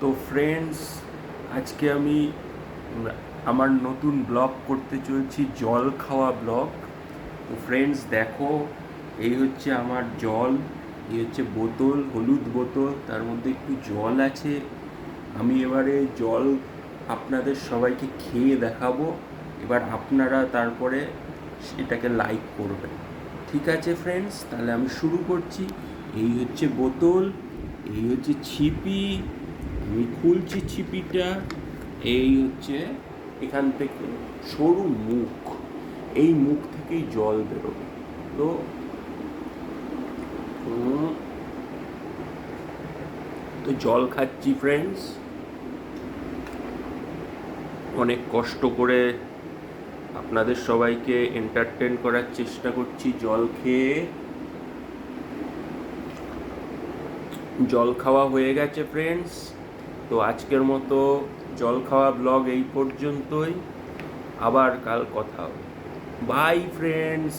তো ফ্রেন্ডস আজকে আমি আমার নতুন ব্লগ করতে চলছি, জল খাওয়া ব্লগ তো ফ্রেন্ডস দেখো, এই হচ্ছে আমার জল, এই হচ্ছে বোতল, হলুদ বোতল, তার মধ্যে একটু জল আছে। আমি এবারে জল আপনাদের সবাইকে খেয়ে দেখাবো। এবার আপনারা তারপরে সেটাকে লাইক করবেন। ঠিক আছে ফ্রেন্ডস তাহলে আমি শুরু করছি। এই হচ্ছে বোতল, এই হচ্ছে ছিপি আমি খুলছি ছিপিটা, এই হচ্ছে এখান থেকে সরু মুখ, এই মুখ থেকেই জল বেরোবে। তো তো জল খাচ্ছি ফ্রেন্ডস অনেক কষ্ট করে আপনাদের সবাইকে এন্টারটেন করার চেষ্টা করছি জল খেয়ে। জল খাওয়া হয়ে গেছে ফ্রেন্ডস তো আজকের মতো জল খাওয়া ব্লগ এই পর্যন্তই। আবার কাল কথা হবে। By friends